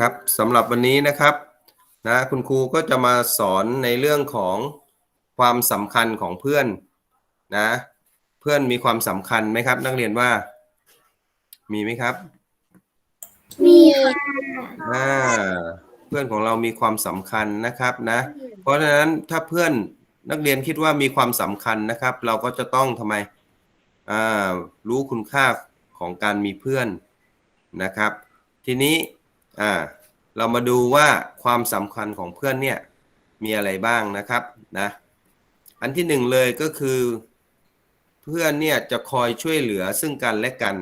ครับสำหรับวันนี้นะครับนะคุณครูก็จะมาสอนในเรื่องของความสำคัญของเพื่อนนะเพื่อนมีความสำคัญไหมครับ นักเรียนว่า มีไหมครับ มีค่ะอ่าเพื่อนของเรามีความสำคัญนะครับนะ เพราะฉะนั้นถ้าเพื่อนนักเรียนคิดว่ามีความสำคัญนะครับ เราก็จะต้องทำไมอ่ารู้คุณค่าของการมีเพื่อนนะครับ ทีนี้ อ่าเรามาดูว่าความสำคัญของเพื่อนเนี่ยมีอะไรบ้างนะครับนะอันที่หนึ่งเลยก็คือ เพื่อนเนี่ยจะคอยช่วยเหลือซึ่งกันและกัน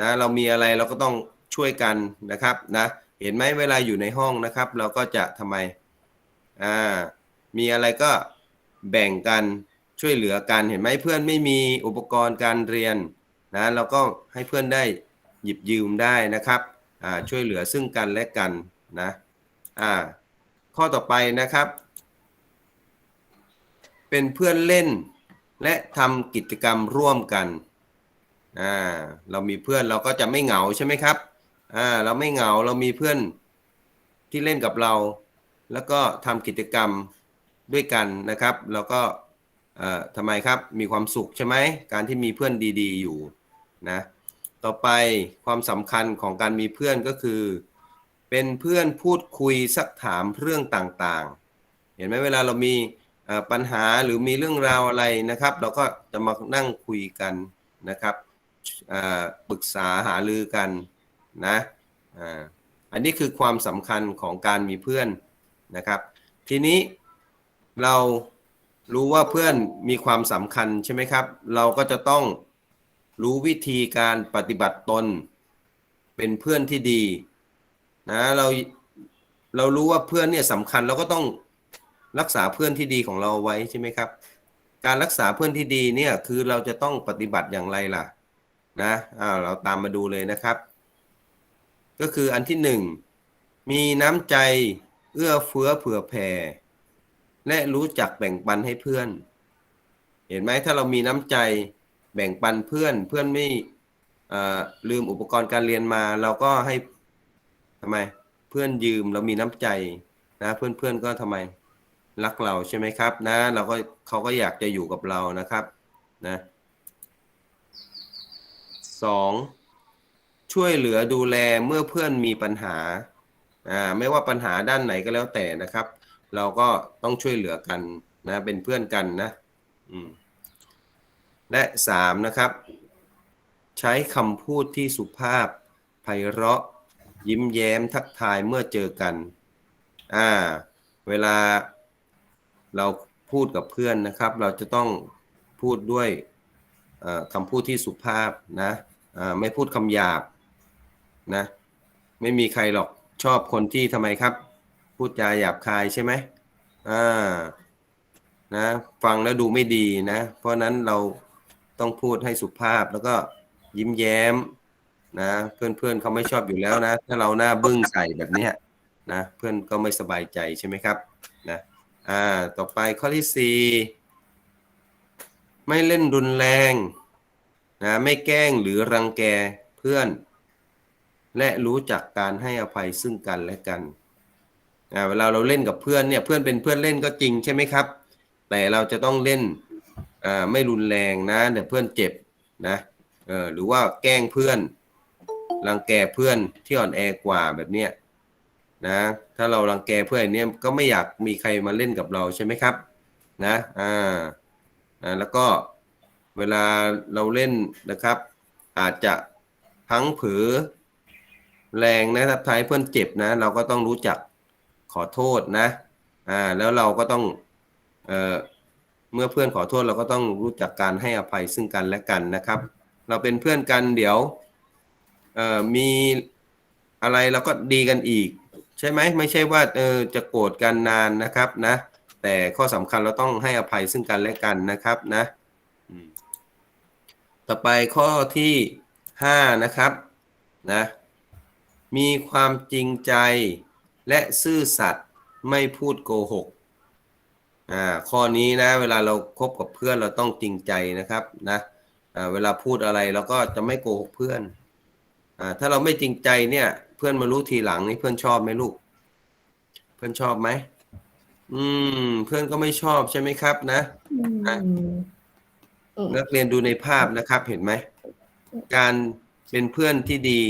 นะเรามีอะไรเราก็ต้องช่วยกันนะครับนะเห็นไหมเวลาอยู่ในห้องนะครับ เราก็จะทำไมอ่ามีอะไรก็แบ่งกันช่วยเหลือกันเห็นไหมเพื่อนไม่มีอุปกรณ์การเรียนนะเราก็ให้เพื่อนได้หยิบยืมได้นะครับ ช่วยเหลือซึ่งกันและกันนะอ่าข้อต่อไปนะครับ เป็นเพื่อนเล่นและทำกิจกรรมร่วมกันอ่าเรามีเพื่อนเราก็จะไม่เหงาใช่ไหมครับอ่าเราไม่เหงาเรามีเพื่อนที่เล่นกับเรา แล้วก็ทำกิจกรรมด้วยกันนะครับ แล้วก็เอ่อทำไมครับมีความสุขใช่ไหมการที่มีเพื่อนดี ๆ อยู่นะ ต่อไปความสำคัญของการมีเพื่อนก็คือ เป็นเพื่อนพูดคุยสักถามเรื่องต่างๆ เห็นไหมเวลาเรามีปัญหาหรือมีเรื่องราวอะไรนะครับ เราก็จะมานั่งคุยกันนะครับปรึกษาหารือกันนะอันนี้คือความสำคัญของการมีเพื่อนนะครับ ทีนี้เรารู้ว่าเพื่อนมีความสำคัญใช่ไหมครับ เราก็จะต้อง รู้วิธีการปฏิบัติตน เป็นเพื่อนที่ดีนะเราเรารู้ว่าเพื่อนเนี่ยสำคัญเราก็ต้องรักษาเพื่อนที่ดีของเราไว้ใช่ไหมครับ การรักษาเพื่อนที่ดีเนี่ยคือเราจะต้องปฏิบัติอย่างไรล่ะนะอ่าเราตามมาดูเลยนะครับ ก็คืออันที่หนึ่งมีน้ำใจเอื้อเฟื้อเผื่อแผ่และรู้จักแบ่งปันให้เพื่อน เห็นไหมถ้าเรามีน้ำใจ แบ่งปันเพื่อนเพื่อนไม่ลืมอุปกรณ์การเรียนมา เราก็ให้ทำไมเพื่อนยืมเรามีน้ำใจนะเพื่อนเพื่อนก็ทำไมรักเราใช่ไหมครับ นะ เราก็เขาก็อยากจะอยู่กับเรานะครับนะสองช่วยเหลือดูแลเมื่อเพื่อนมีปัญหาอ่าไม่ว่าปัญหาด้านไหนก็แล้วแต่นะครับ เราก็ต้องช่วยเหลือกันนะ เป็นเพื่อนกันนะ อืม และสามนะครับ ใช้คำพูดที่สุภาพไพเราะ ยิ้มแย้มทักทายเมื่อเจอกันอ่าเวลาเราพูดกับเพื่อนนะครับ เราจะต้องพูดด้วยคำพูดที่สุภาพนะอ่าไม่พูดคำหยาบนะไม่มีใครหรอกชอบคนที่ทำไมครับ พูดจาหยาบคายใช่ไหมอ่านะฟังแล้วดูไม่ดีนะ เพราะนั้นเรา ต้องพูดให้สุภาพแล้วก็ยิ้มแย้มนะเพื่อนเพื่อนเขาไม่ชอบอยู่แล้วนะ ถ้าเราหน้าบึ้งใส่แบบนี้นะเพื่อนก็ไม่สบายใจใช่ไหมครับนะอ่าต่อไปข้อที่สี่ไม่เล่นรุนแรงนะไม่แกล้งหรือรังแกเพื่อน และรู้จักการให้อภัยซึ่งกันและกันอ่าเวลาเราเล่นกับเพื่อนเนี่ยเพื่อนเป็นเพื่อนเล่นก็จริงใช่ไหมครับ แต่เราจะต้องเล่น อ่าไม่รุนแรงนะเดี๋ยวเพื่อนเจ็บนะเออหรือว่าแกล้งเพื่อนรังแกเพื่อนที่อ่อนแอกว่าแบบเนี้ยนะ ถ้าเรารังแกเพื่อนเนี้ยก็ไม่อยากมีใครมาเล่นกับเราใช่ไหมครับ นะอ่าอ่าแล้วก็เวลาเราเล่นนะครับ อาจจะพังผือแรงนะครับทายเพื่อนเจ็บนะ เราก็ต้องรู้จักขอโทษนะอ่าแล้วเราก็ต้องเอ่อ เมื่อเพื่อนขอโทษเราก็ต้องรู้จักการให้อภัยซึ่งกันและกันนะครับ เราเป็นเพื่อนกันเดี๋ยวมีอะไรเราก็ดีกันอีก ใช่ไหมไม่ใช่ว่าเออจะโกรธกันนานนะครับนะ แต่ข้อสำคัญเราต้องให้อภัยซึ่งกันและกันนะครับนะต่อไปข้อที่ห้านะครับนะมีความจริงใจและซื่อสัตย์ไม่พูดโกหก อ่าข้อนี้นะ เวลาเราคบกับเพื่อนเราต้องจริงใจนะครับนะอ่าเวลาพูดอะไรเราก็จะไม่โกหกเพื่อนอ่าถ้าเราไม่จริงใจเนี่ย เพื่อนมารู้ทีหลังนี่เพื่อนชอบไหมลูก เพื่อนชอบไหมอืม เพื่อนก็ไม่ชอบใช่ไหมครับ นะอะนักเรียนดูในภาพนะครับ เห็นไหมการเป็นเพื่อนที่ดี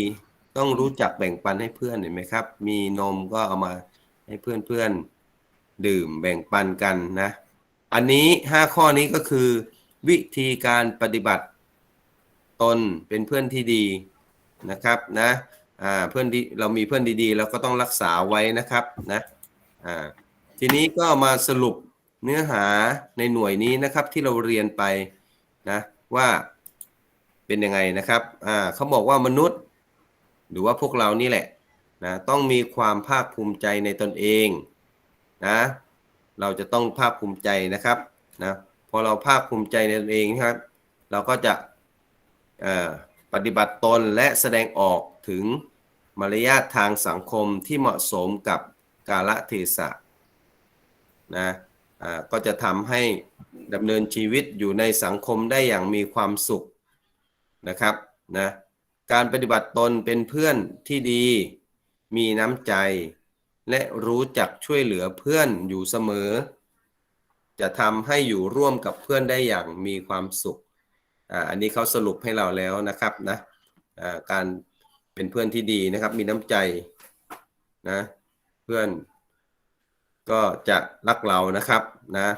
ต้องรู้จักแบ่งปันให้เพื่อนเห็นไหมครับ มีนมก็เอามาให้เพื่อนเพื่อนๆ ดื่มแบ่งปันกันนะ อันนี้ห้าข้อนี้ก็คือ วิธีการปฏิบัติตนเป็นเพื่อนที่ดีนะครับนะอ่าเพื่อนที่เรามีเพื่อนดีๆ เราก็ต้องรักษาไว้นะครับนะอ่าทีนี้ก็มาสรุปเนื้อหาในหน่วยนี้นะครับที่เราเรียนไปนะว่าเป็นยังไงนะครับอ่าเขาบอกว่ามนุษย์ หรือว่าพวกเรานี่แหละนะต้องมีความภาคภูมิใจในตนเอง นะ เราจะต้องภาคภูมิใจนะครับนะพอเราภาคภูมิใจในตนเองนะครับ เราก็จะปฏิบัติตนและแสดงออกถึงมารยาททางสังคมที่เหมาะสมกับกาลเทศะนะอ่าก็จะทำให้ดำเนินชีวิตอยู่ในสังคมได้อย่างมีความสุขนะครับนะการปฏิบัติตนเป็นเพื่อนที่ดีมีน้ำใจ และรู้จักช่วยเหลือเพื่อนอยู่เสมอ จะทำให้อยู่ร่วมกับเพื่อนได้อย่างมีความสุขอ่าอันนี้เขาสรุปให้เราแล้วนะครับนะอ่าการเป็นเพื่อนที่ดีนะครับ มีน้ำใจนะเพื่อน ก็จะรักเรานะครับนะ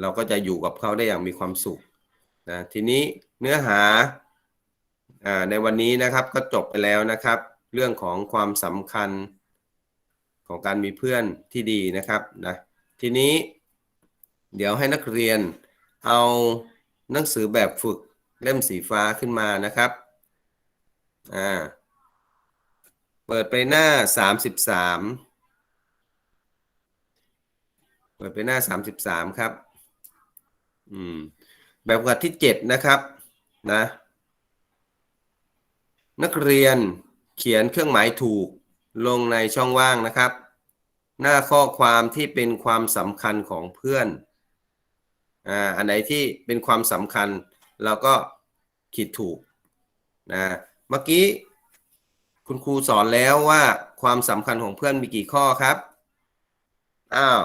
เราก็จะอยู่กับเขาได้อย่างมีความสุขนะทีนี้เนื้อหาอ่าในวันนี้นะครับก็จบไปแล้วนะครับ เรื่องของความสำคัญ ของการมีเพื่อนที่ดีนะครับนะทีนี้เดี๋ยวให้นักเรียนเอาหนังสือแบบฝึกเล่มสีฟ้าขึ้นมานะครับอ่าเปิดไปหน้าสามสิบสามเปิดไปหน้าสามสิบสามครับอืมแบบฝึกหัดที่เจ็ดนะครับนะนักเรียนเขียนเครื่องหมายถูกลงในช่องว่างนะครับ หน้าข้อความที่เป็นความสำคัญของเพื่อนอ่าอันไหนที่เป็นความสำคัญเราก็ขีดถูกนะเมื่อกี้คุณครูสอนแล้วว่าความสำคัญของเพื่อนมีกี่ข้อครับอ้าว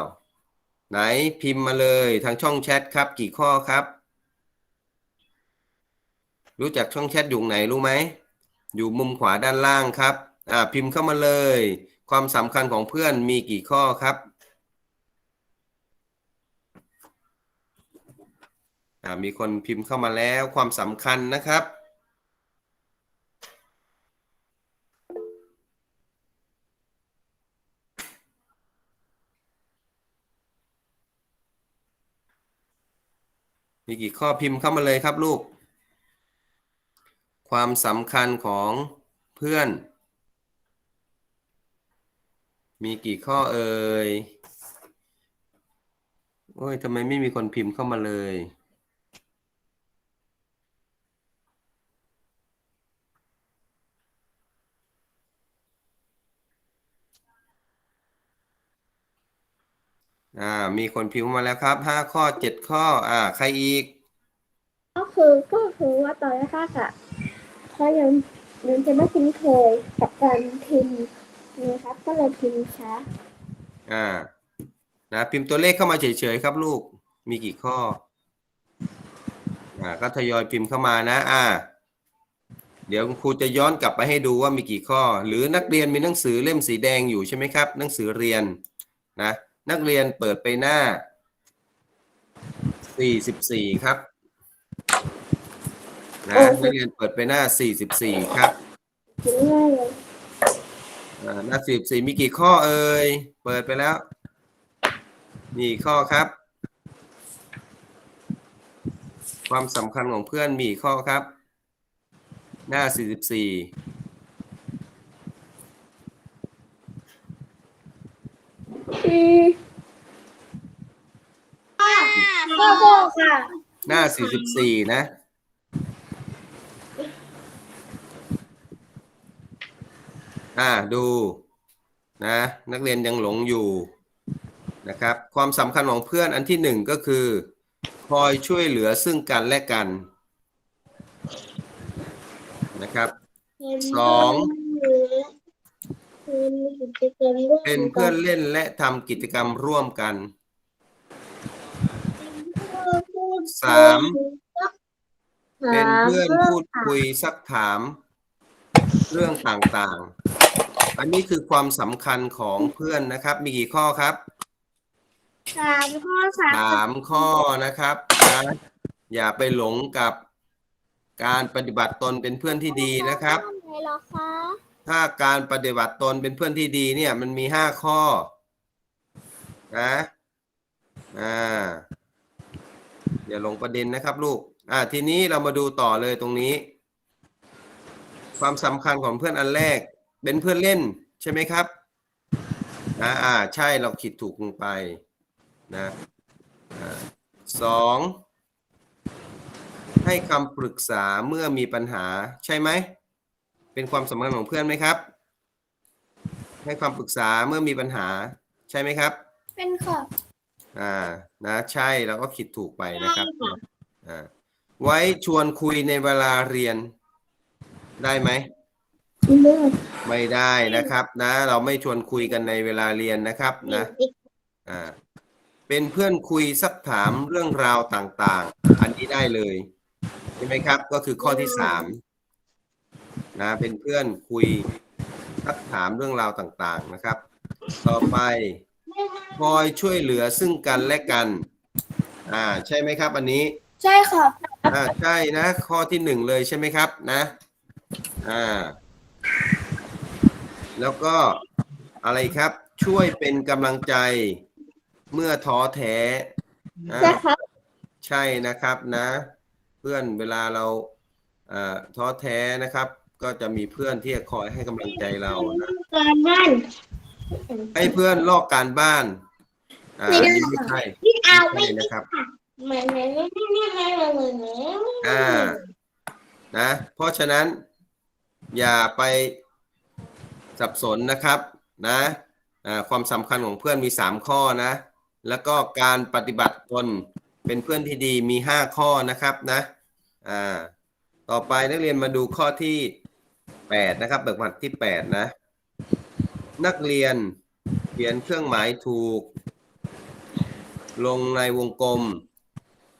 ไหนพิมพ์มาเลยทางช่องแชทครับ กี่ข้อครับ รู้จักช่องแชทอยู่ไหนรู้ไหมอยู่มุมขวาด้านล่างครับ อ่าพิมพ์เข้ามาเลย ความสำคัญของเพื่อนมีกี่ข้อครับมีคนพิมพ์เข้ามาแล้วความสำคัญนะครับ มีกี่ข้อพิมพ์เข้ามาเลยครับลูก ความสำคัญของเพื่อน มีกี่ข้อเอ่ย โอ้ยทำไมไม่มีคนพิมพ์เข้ามาเลย อ่า มีคนพิมพ์มาแล้วครับ ห้าข้อเจ็ดข้อ อ่า ใครอีก ก็คือก็คือว่าตอนแรกอะเขายังยังจะไม่คุ้นเคยกับการพิมพ์ นะครับก็เลยพิมพ์ช้าอ่า นะพิมพ์ตัวเลขเข้ามาเฉยๆครับ ลูก มีกี่ข้อ อ่า ก็ทยอยพิมพ์เข้ามานะ อ่า เดี๋ยวคุณครูจะย้อนกลับไปให้ดูว่ามีกี่ข้อ หรือนักเรียนมีหนังสือเล่มสีแดงอยู่ใช่ไหมครับ หนังสือเรียน นะ นักเรียนเปิดไปหน้า44ครับ นะนักเรียนเปิดไปหน้า44ครับ พิมพ์ง่ายเลยอ่า หน้าสิบสี่มีกี่ข้อเอ่ย เปิดไปแล้ว มีกี่ข้อครับ ความสำคัญของเพื่อนมีกี่ข้อครับ หน้าสี่สิบสี่อืมข้อข้อค่ะ หน้าสี่สิบสี่นะ อ่าดูนะนักเรียนยังหลงอยู่นะครับ ความสำคัญของเพื่อนอันที่หนึ่งก็คือ คอยช่วยเหลือซึ่งกันและกันนะครับสองเป็นเป็นเพื่อนเล่นและทำกิจกรรมร่วมกันสามเป็นเพื่อนพูดคุยซักถามเรื่องต่างๆ อันนี้คือความสำคัญของเพื่อนนะครับ มีกี่ข้อครับสามข้อสามสามข้อนะครับนะอย่าไปหลงกับการปฏิบัติตนเป็นเพื่อนที่ดีนะครับ ไหนเหรอคะถ้าการปฏิบัติตนเป็นเพื่อนที่ดีเนี่ยมันมีห้าข้อนะอ่าอย่าลงประเด็นนะครับลูกอ่าทีนี้เรามาดูต่อเลยตรงนี้ ความสำคัญของเพื่อนอันแรก เป็นเพื่อนเล่นใช่ไหมครับนะอ่าใช่เราคิดถูกลงไปนะอ่าสองให้คำปรึกษาเมื่อมีปัญหาใช่ไหม เป็นความสำคัญของเพื่อนไหมครับ ให้ความปรึกษาเมื่อมีปัญหาใช่ไหมครับ เป็นค่ะอ่านะใช่เราก็คิดถูกไปนะครับใช่ค่ะอ่าไว้ชวนคุยในเวลาเรียนได้ไหม เลือกไม่ได้นะครับ นะ เราไม่ชวนคุยกันในเวลาเรียนนะครับนะอ่าเป็นเพื่อนคุยสักถามเรื่องราวต่างๆ อันนี้ได้เลยใช่ไหมครับ ก็คือข้อที่สามนะเป็นเพื่อนคุยสักถามเรื่องราวต่างๆนะครับ ต่อไปคอยช่วยเหลือซึ่งกันและกัน อ่า ใช่ไหมครับ อันนี้ ใช่ค่ะอ่าใช่นะ ข้อที่หนึ่งเลยใช่ไหมครับ นะ อ่า แล้วก็อะไรครับ ช่วยเป็นกำลังใจเมื่อท้อแท้อ่าใช่ครับใช่นะครับนะ เพื่อนเวลาเราเอ่อท้อแท้นะครับ ก็จะมีเพื่อนที่จะคอยให้กำลังใจเรานะการบ้านให้เพื่อนลอกการบ้านอ่าไม่ได้อันนี้ไม่ใช่พี่เอาไม่ไม่ใช่นะครับเหมือนเหมือนเหมือนเหมือนเหมือนเหมือนเหมือนอ่านะ เพราะฉะนั้น อย่าไปสับสนนะครับนะความสำคัญของเพื่อนมีสามข้อนะ แล้วก็การปฏิบัติตนเป็นเพื่อนที่ดีมีห้าข้อนะครับนะอ่าต่อไปนักเรียนมาดูข้อที่แปดนะครับแบบหัดที่แปดนะ นักเรียนเขียนเครื่องหมายถูก ลงในวงกลม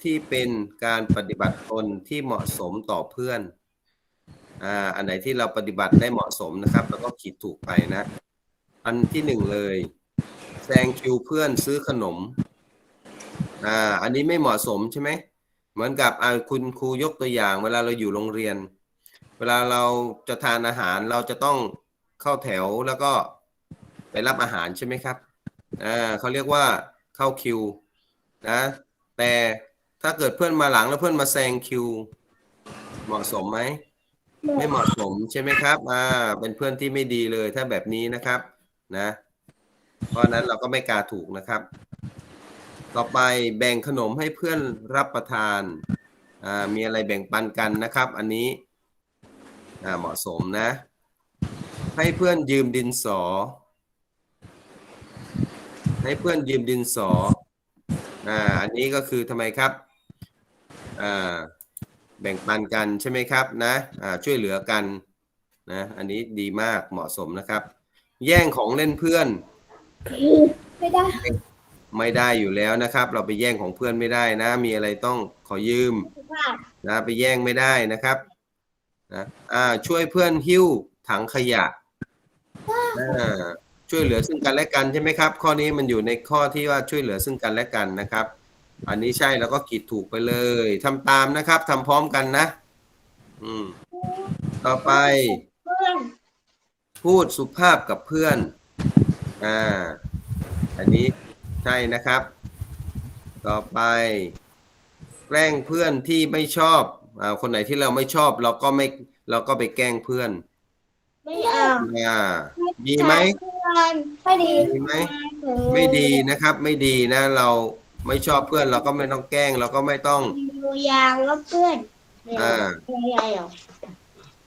ที่เป็นการปฏิบัติตนที่เหมาะสมต่อเพื่อน อ่าอันไหนที่เราปฏิบัติได้เหมาะสมนะครับ แล้วก็ขีดถูกไปนะ อันที่หนึ่งเลยแซงคิวเพื่อนซื้อขนมอ่าอันนี้ไม่เหมาะสมใช่ไหมเหมือนกับอ่าคุณครูยกตัวอย่าง เวลาเราอยู่โรงเรียน เวลาเราจะทานอาหารเราจะต้องเข้าแถวแล้วก็ไปรับอาหารใช่ไหมครับอ่าเขาเรียกว่าเข้าคิวนะแต่ถ้าเกิดเพื่อนมาหลังแล้วเพื่อนมาแซงคิว เหมาะสมไหม ไม่เหมาะสมใช่ไหมครับอ่าเป็นเพื่อนที่ไม่ดีเลยถ้าแบบนี้นะครับนะ เพราะนั้นเราก็ไม่กล้าถูกนะครับ ต่อไปแบ่งขนมให้เพื่อนรับประทานอ่ามีอะไรแบ่งปันกันนะครับ อันนี้อ่าเหมาะสมนะ ให้เพื่อนยืมดินสอ ให้เพื่อนยืมดินสออ่าอันนี้ก็คือทำไมครับอ่า แบ่งปันกันใช่ไหมครับนะอ่าช่วยเหลือกันนะอันนี้ดีมากเหมาะสมนะครับ แย่งของเล่นเพื่อน ไม่ได้ ไม่ได้อยู่แล้วนะครับ เราไปแย่งของเพื่อนไม่ได้นะ มีอะไรต้องขอยืมว่านะไปแย่งไม่ได้นะครับนะอ่าช่วยเพื่อนหิ้วถังขยะอ่าช่วยเหลือซึ่งกันและกันใช่ไหมครับ ข้อนี้มันอยู่ในข้อที่ว่าช่วยเหลือซึ่งกันและกันนะครับ อันนี้ใช่แล้วก็ขีดถูกไปเลยทำตามนะครับทำพร้อมกันนะ อืม ต่อไป เพื่อนพูดสุภาพกับเพื่อน อ่า อันนี้ใช่นะครับ ต่อไป แกล้งเพื่อนที่ไม่ชอบ อ่า คนไหนที่เราไม่ชอบเราก็ไม่เราก็ไปแกล้งเพื่อน ไม่เอาอ่า ดีไหม เพื่อนไม่ดี ดีไหม ไม่ดีนะครับ ไม่ดีนะ เรา ไม่ชอบเพื่อนเราก็ไม่ต้องแกล้ง เราก็ไม่ต้องดูยางแล้วเพื่อนอ่าไม่ใหญ่หรอก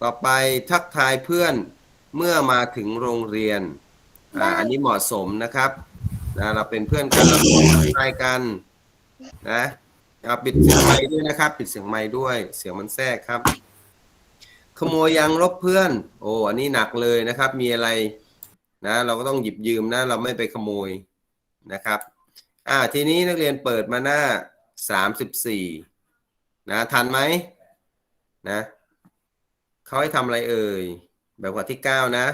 ต่อไปทักทายเพื่อนเมื่อมาถึงโรงเรียนอ่าอันนี้เหมาะสมนะครับนะเราเป็นเพื่อนกันเราต้องทักทายกันนะเอาปิดเสียงไม้ด้วยนะครับ ปิดเสียงไม้ด้วย เสียงมันแทรกครับ ขโมยยางลบเพื่อน โอ้อันนี้หนักเลยนะครับ มีอะไร นะ เราก็ต้องหยิบยืมนะ เราไม่ไปขโมยนะครับ อ่าทีนี้นักเรียนเปิดมาหน้าสามสิบสี่นะทันไหมนะเขาให้ทำอะไรเอ่ย แบบข้อที่เก้านะ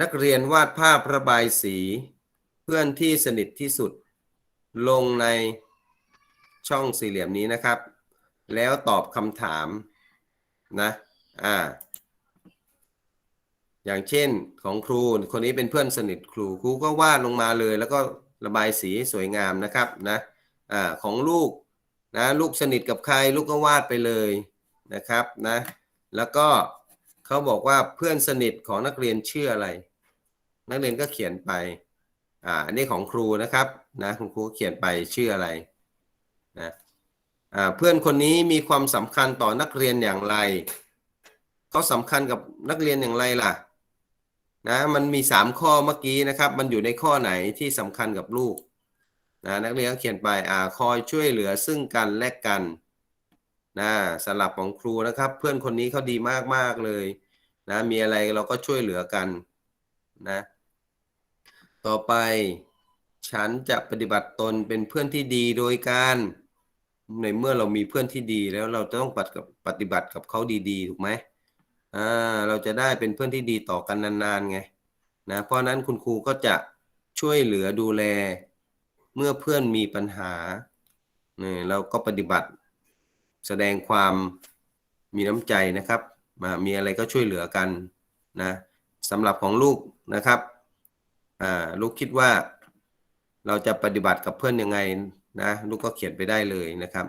นักเรียนวาดภาพระบายสี เพื่อนที่สนิทที่สุด ลงในช่องสี่เหลี่ยมนี้นะครับ แล้วตอบคำถามนะอ่าอย่างเช่นของครูคนนี้เป็นเพื่อนสนิทครูครูก็วาดลงมาเลยแล้วก็ ระบายสีสวยงามนะครับนะอ่าของลูกนะลูกสนิทกับใครลูกก็วาดไปเลยนะครับนะแล้วก็เขาบอกว่าเพื่อนสนิทของนักเรียนชื่ออะไร นักเรียนก็เขียนไปอ่าอันนี้ของครูนะครับนะคุณครูเขียนไปชื่ออะไรนะอ่าเพื่อนคนนี้มีความสำคัญต่อนักเรียนอย่างไรเขาสำคัญกับนักเรียนอย่างไรล่ะ นะมันมีสามข้อเมื่อกี้นะครับ มันอยู่ในข้อไหนที่สำคัญกับลูกนะนักเรียนก็เขียนไปอ่าคอยช่วยเหลือซึ่งกันและกันนะสลับของครูนะครับ เพื่อนคนนี้เขาดีมากๆเลยนะมีอะไรเราก็ช่วยเหลือกันนะต่อไป ฉันจะปฏิบัติตนเป็นเพื่อนที่ดีโดยการในเมื่อเรามีเพื่อนที่ดีแล้วเราต้องปฏิบัติกับเขาดีๆ ถูกไหม อ่าเราจะได้เป็นเพื่อนที่ดีต่อกันนานๆไงนะเพราะนั้นคุณครูก็จะช่วยเหลือดูแล เมื่อเพื่อนมีปัญหาเนี่ยเราก็ปฏิบัติแสดงความมีน้ำใจนะครับมามีอะไรก็ช่วยเหลือกันนะสำหรับของลูกนะครับอ่าลูกคิดว่าเราจะปฏิบัติกับเพื่อนยังไงนะลูกก็เขียนไปได้เลยนะครับ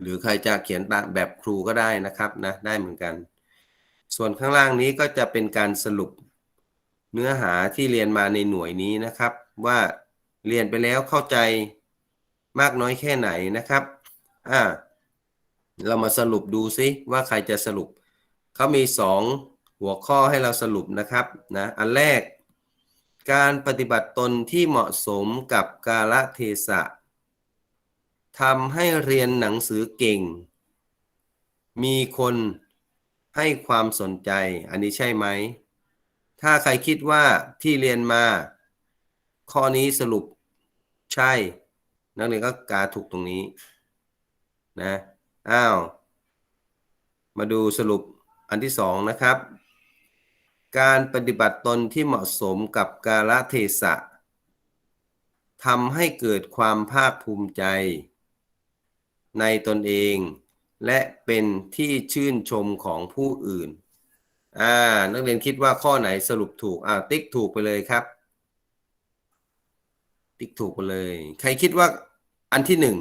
หรือใครจะเขียนแบบครูก็ได้นะครับนะได้เหมือนกัน ส่วนข้างล่างนี้ก็จะเป็นการสรุปเนื้อหาที่เรียนมาในหน่วยนี้นะครับ ว่าเรียนไปแล้วเข้าใจมากน้อยแค่ไหนนะครับอ่าเรามาสรุปดูซิว่าใครจะสรุปเขามีสองหัวข้อให้เราสรุปนะครับนะอันแรก การปฏิบัติตนที่เหมาะสมกับกาลเทศะทำให้เรียนหนังสือเก่ง มีคน ให้ความสนใจ อันนี้ใช่ไหม ถ้าใครคิดว่าที่เรียนมา ข้อนี้สรุปใช่ นักเรียนก็กาถูกตรงนี้นะอ้าว มาดูสรุปอันที่สองนะครับ การปฏิบัติตนที่เหมาะสมกับกาลเทศะทำให้เกิดความภาคภูมิใจ ในตนเอง และเป็นที่ชื่นชมของผู้อื่น อ่า นักเรียนคิดว่าข้อไหนสรุปถูก อ่า ติ๊กถูกไปเลยครับ ติ๊กถูกไปเลย ใครคิดว่าอันที่หนึ่ง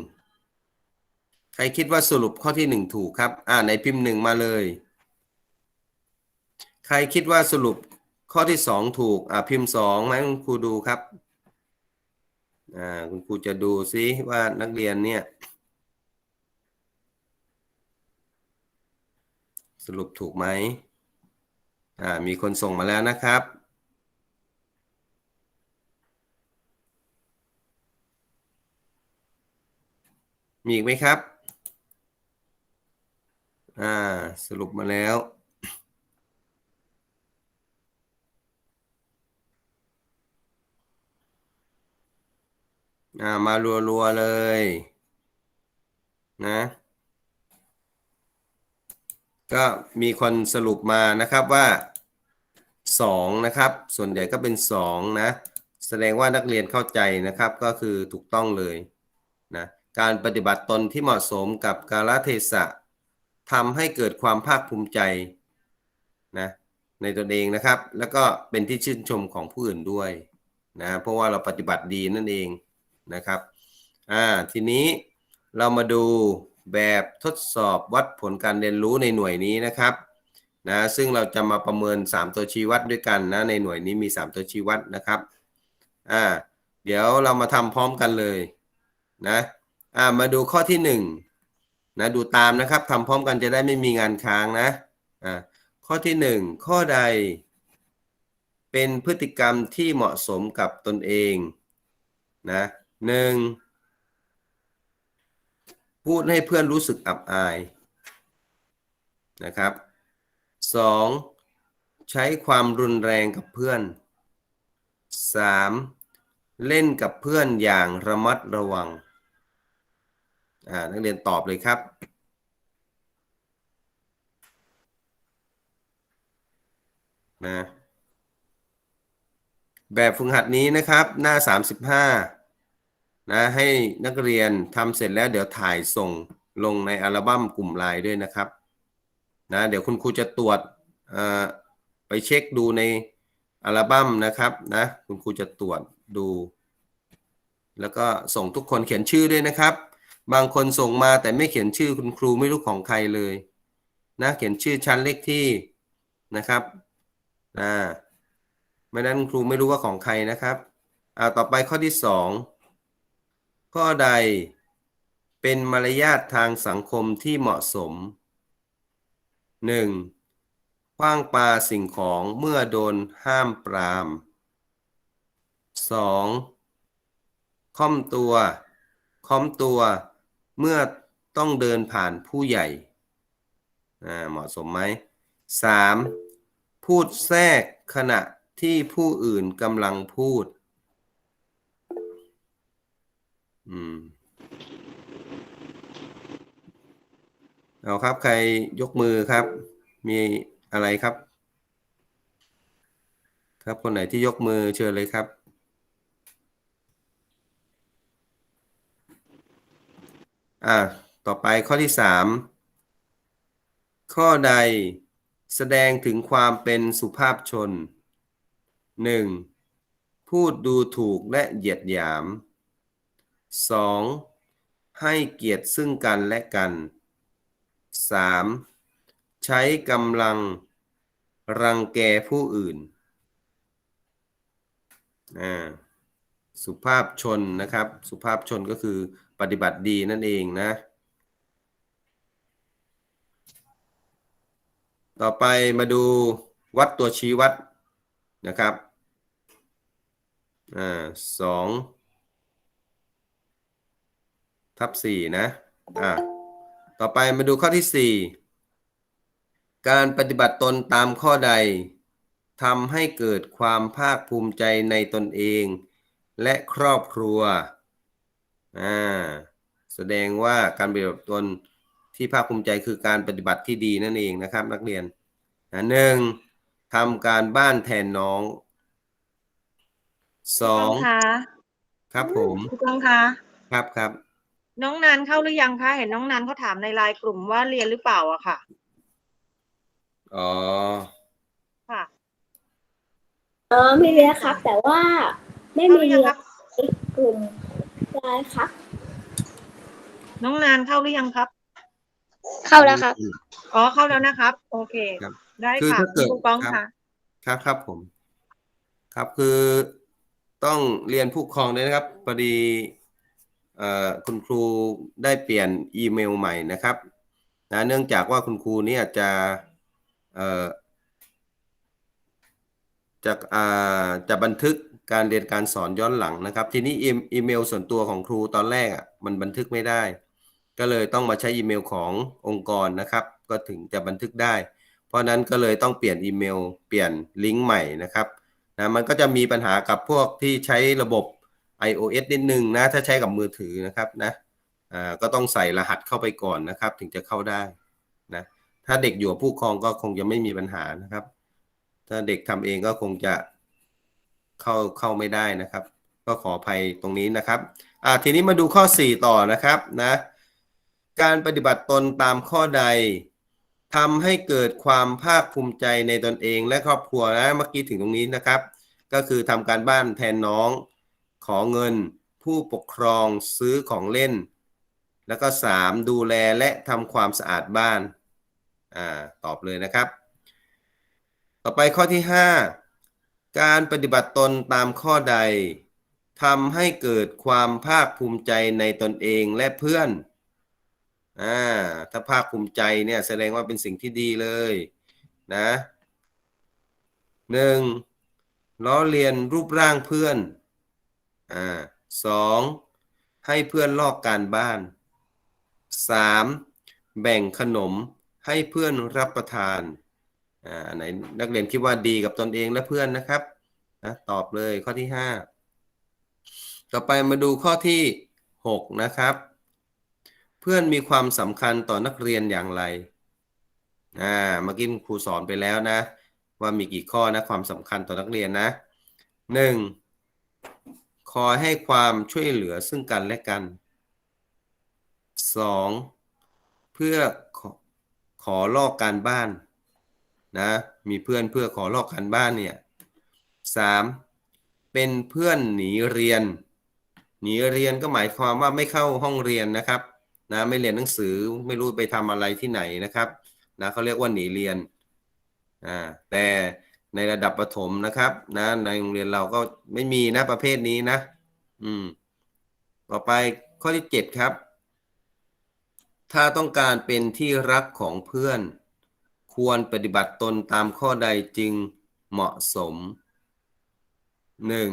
ใครคิดว่าสรุปข้อที่หนึ่งถูกครับ อ่าในพิมพ์หนึ่งมาเลย ใครคิดว่าสรุปข้อที่สองถูก อ่า พิมพ์สองไหมคุณครูดูครับ อ่า คุณครูจะดูซิว่านักเรียนเนี่ย สรุปถูกไหมอ่ามีคนส่งมาแล้วนะครับ มีอีกไหมครับ อ่า สรุปมาแล้วอ่ามารัวๆเลย นะ ก็มีคนสรุปมานะครับว่าสองนะครับ ส่วนใหญ่ก็เป็นสองนะแสดงว่านักเรียนเข้าใจนะครับก็คือถูกต้องเลยนะการปฏิบัติตนที่เหมาะสมกับกาลเทศะทำให้เกิดความภาคภูมิใจนะในตนเองนะครับ แล้วก็เป็นที่ชื่นชมของผู้อื่นด้วยนะเพราะว่าเราปฏิบัติดีนั่นเองนะครับอ่าทีนี้เรามาดู แบบทดสอบวัดผลการเรียนรู้ในหน่วยนี้นะครับนะซึ่งเราจะมาประเมิน 3 ตัวชี้วัดด้วยกันนะในหน่วยนี้มี 3 ตัวชี้วัดนะครับอ่าเดี๋ยวเรามาทำพร้อมกันเลยนะอ่ามาดูข้อที่1นะดูตามนะครับทำพร้อมกันจะได้ไม่มีงานค้างนะอ่าข้อที่ 1 ข้อใด เป็นพฤติกรรมที่เหมาะสมกับตนเองนะหนึ่ง พูดให้เพื่อนรู้สึกอับอายนะครับสองใช้ความรุนแรงกับเพื่อนสามเล่นกับเพื่อนอย่างระมัดระวังอ่านักเรียนตอบเลยครับ นะ แบบฝึกหัดนี้นะครับหน้า 35 นะให้นักเรียนทำเสร็จแล้วเดี๋ยวถ่ายส่งลงในอัลบั้มกลุ่มไลน์ด้วยนะครับนะเดี๋ยวคุณครูจะตรวจไปเช็คดูในอัลบั้มนะครับนะคุณครูจะตรวจดู แล้วก็ส่งทุกคนเขียนชื่อด้วยนะครับ บางคนส่งมาแต่ไม่เขียนชื่อคุณครูไม่รู้ของใครเลยนะเขียนชื่อชั้นเลขที่นะครับอ่าไม่นั้นครูไม่รู้ว่าของใครนะครับอ่าต่อไปข้อที่สอง ข้อใดเป็นมารยาททางสังคมที่เหมาะสม 1. คว้างปาสิ่งของเมื่อโดนห้ามปราม 2. ค่อมตัวค้อมตัวเมื่อต้องเดินผ่านผู้ใหญ่เหมาะสมไหม 3. พูดแทรกขณะที่ผู้อื่นกำลังพูด อืมเอาครับ ใครยกมือครับ มีอะไรครับ ครับคนไหนที่ยกมือเชิญเลยครับอ่าต่อไปข้อที่สามข้อใดแสดงถึงความเป็นสุภาพชน 1. พูดดูถูกและเหยียดหยาม 2. ให้เกียรติซึ่งกันและกัน 3. ใช้กำลังรังแกผู้อื่นอ่าสุภาพชนนะครับ สุภาพชนก็คือปฏิบัติดีนั่นเองนะ ต่อไปมาดูวัดตัวชี้วัดนะครับ อ่าสอง ทับสี่นะอ่าต่อไปมาดูข้อที่สี่การปฏิบัติตนตามข้อใดทำให้เกิดความภาคภูมิใจในตนเอง และครอบครัวอ่าแสดงว่าการปฏิบัติตนที่ภาคภูมิใจคือการปฏิบัติที่ดีนั่นเองนะครับ นักเรียนนะหนึ่งทำการบ้านแทนน้องสองคะครับผมคุณกองคะครับครับ น้องนันเข้าหรือยังคะ เห็นน้องนันเขาถามในไลน์กลุ่มว่าเรียนหรือเปล่าอะค่ะ อ๋อ ค่ะอ๋อมีเรียนครับ แต่ว่าไม่เข้าหมีรือยัเรีงยคนรับในกลุ่มไลน์ครับ น้องนันเข้าหรือยังครับ เข้าแล้วครับ อ๋อเข้าแล้วนะครับ โอเค ครับได้คือค่ะถ้าเกิดครูกองครับ ค่ะ ครับครับผม ครับคือต้องเรียนผู้ปกครองด้วยนะครับพอดีเอ่อ คุณครูได้เปลี่ยนอีเมลใหม่นะครับนะเนื่องจากว่าคุณครูนี่จะเอ่อจะอ่าจะบันทึกการเรียนการสอนย้อนหลังนะครับ ทีนี้อีอีเมลส่วนตัวของครูตอนแรกอะมันบันทึกไม่ได้ ก็เลยต้องมาใช้อีเมลขององค์กรนะครับ ก็ถึงจะบันทึกได้ เพราะนั้นก็เลยต้องเปลี่ยนอีเมล เปลี่ยนลิงก์ใหม่นะครับนะมันก็จะมีปัญหากับพวกที่ใช้ระบบ iOS นิดนึงนะ ถ้าใช้กับมือถือนะครับนะอ่าก็ต้องใส่รหัสเข้าไปก่อนนะครับ ถึงจะเข้าได้นะถ้าเด็กอยู่กับผู้ปกครองก็คงจะไม่มีปัญหานะครับ ถ้าเด็กทำเองก็คงจะเข้าเข้าไม่ได้นะครับ ก็ขออภัยตรงนี้นะครับอ่าทีนี้มาดูข้อ 4 ต่อนะครับนะการปฏิบัติตนตามข้อใดทำให้เกิดความภาคภูมิใจในตนเองและครอบครัวนะเมื่อกี้ถึงตรงนี้นะครับ ก็คือทำการบ้านแทนน้อง ขอเงิน ผู้ปกครองซื้อของเล่น แล้วก็สามดูแลและทำความสะอาดบ้าน อ่า ตอบเลยนะครับ ต่อไปข้อที่ 5 การปฏิบัติตนตามข้อใดทำให้เกิดความภาคภูมิใจในตนเองและเพื่อน อ่า ถ้าภาคภูมิใจเนี่ยแสดงว่าเป็นสิ่งที่ดีเลยนะหนึ่งล้อเลียนรูปร่างเพื่อน อ่าสองให้เพื่อนลอกการบ้านสามแบ่งขนมให้เพื่อนรับประทานอ่าไหนนักเรียนคิดว่าดีกับตนเองและเพื่อนนะครับนะตอบเลยข้อที่ห้าต่อไปมาดูข้อที่หกนะครับ เพื่อนมีความสำคัญต่อนักเรียนอย่างไรอ่าเมื่อกี้ครูสอนไปแล้วนะ ว่ามีกี่ข้อนะความสำคัญต่อนักเรียนนะหนึ่ง คอยให้ความช่วยเหลือซึ่งกันและกันสองเพื่อขอขอลอกการบ้านนะมีเพื่อนเพื่อขอลอกการบ้านเนี่ยสามเป็นเพื่อนหนีเรียน หนีเรียนก็หมายความว่าไม่เข้าห้องเรียนนะครับนะไม่เรียนหนังสือไม่รู้ไปทำอะไรที่ไหนนะครับนะเขาเรียกว่าหนีเรียนอ่าแต่ ในระดับประถมนะครับ นะในโรงเรียนเราก็ไม่มีนะประเภทนี้นะ อืม ต่อไปข้อที่เจ็ดครับ ถ้าต้องการเป็นที่รักของเพื่อน ควรปฏิบัติตนตามข้อใดจึงเหมาะสม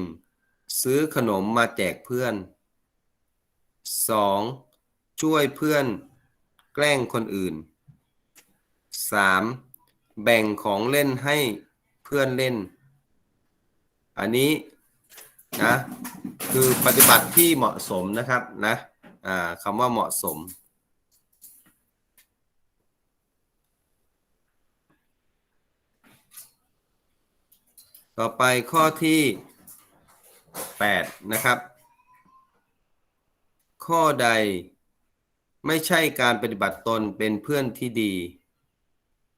1. ซื้อขนมมาแจกเพื่อน 2. ช่วยเพื่อนแกล้งคนอื่น 3. แบ่งของเล่นให้ พื่อนเล่น อันนี้นะคือปฏิบัติที่เหมาะสมนะครับนะอ่าคำว่าเหมาะสม ต่อไปข้อที่ 8 นะครับ ข้อใดไม่ใช่การปฏิบัติตนเป็นเพื่อนที่ดี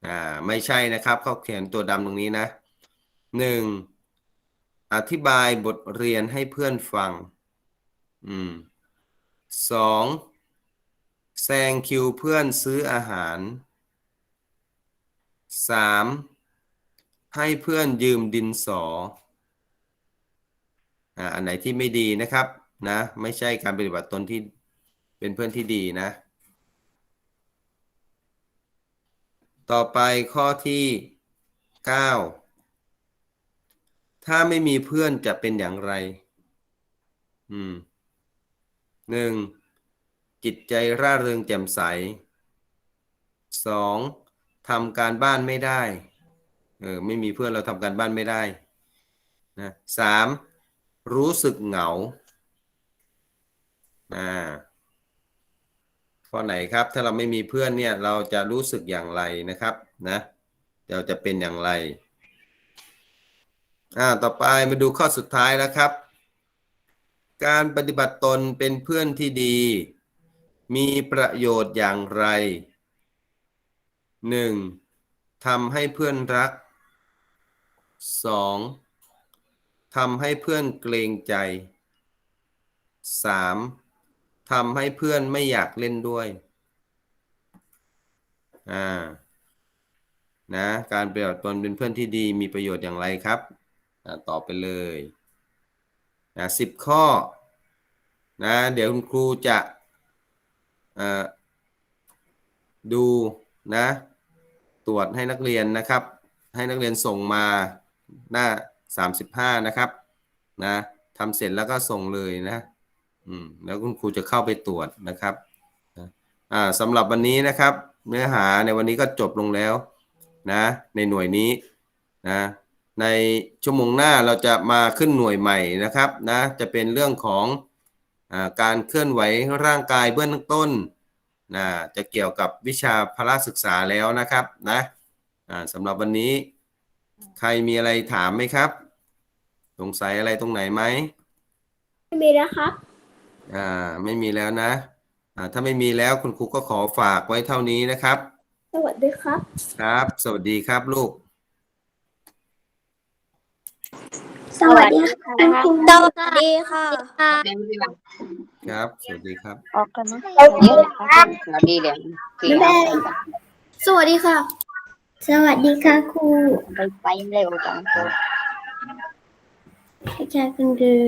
อ่าไม่ใช่นะครับ เขาเขียนตัวดำตรงนี้นะ หนึ่งอธิบายบทเรียนให้เพื่อนฟัง อืมสองแซงคิวเพื่อนซื้ออาหารสามให้เพื่อนยืมดินสออ่าอันไหนที่ไม่ดีนะครับนะไม่ใช่การปฏิบัติตนที่เป็นเพื่อนที่ดีนะ ต่อไปข้อที่9 ถ้าไม่มีเพื่อนจะเป็นอย่างไร อืมหนึ่งจิตใจร่าเริงแจ่มใสสองทำการบ้านไม่ได้ เออ ไม่มีเพื่อนเราทำการบ้านไม่ได้ นะสามรู้สึกเหงา อ่า ข้อไหนครับ ถ้าเราไม่มีเพื่อนเนี่ย เราจะรู้สึกอย่างไรนะครับ นะ เราจะเป็นอย่างไร อ่าต่อไปมาดูข้อสุดท้ายแล้วครับ การปฏิบัติตนเป็นเพื่อนที่ดี มีประโยชน์อย่างไรหนึ่งทำให้เพื่อนรักสองทำให้เพื่อนเกรงใจสามทำให้เพื่อนไม่อยากเล่นด้วยอ่านะการปฏิบัติตนเป็นเพื่อนที่ดีมีประโยชน์อย่างไรครับ อ่าตอบไปเลยนะสิบข้อนะเดี๋ยวคุณครูจะดูนะตรวจให้นักเรียนนะครับ ให้นักเรียนส่งมาหน้า 35 นะครับนะทำเสร็จแล้วก็ส่งเลยนะอืมแล้วคุณครูจะเข้าไปตรวจนะครับอ่าสำหรับวันนี้นะครับ เนื้อหาในวันนี้ก็จบลงแล้วนะในหน่วยนี้นะ ในชั่วโมงหน้าเราจะมาขึ้นหน่วยใหม่นะครับนะจะเป็นเรื่องของอ่าการเคลื่อนไหวร่างกายเบื้องต้นนะจะเกี่ยวกับวิชาพละศึกษาแล้วนะครับนะอ่าสำหรับวันนี้ใครมีอะไรถามไหมครับ สงสัยอะไรตรงไหนไหมไม่มีแล้วครับอ่าไม่มีแล้วนะอ่าถ้าไม่มีแล้วคุณครูก็ขอฝากไว้เท่านี้นะครับ สวัสดีครับ ครับ สวัสดีครับลูก สวัสดีค่ะคุณครูสวัสดีค่ะครับ สวัสดีครับ ออกกันนะสวัสดีครับสวัสดีเดี๋ยวสี่บ๊ายบายสวัสดีค่ะ สวัสดีค่ะครูไปไปเร็วจังอาจารย์คุณดือ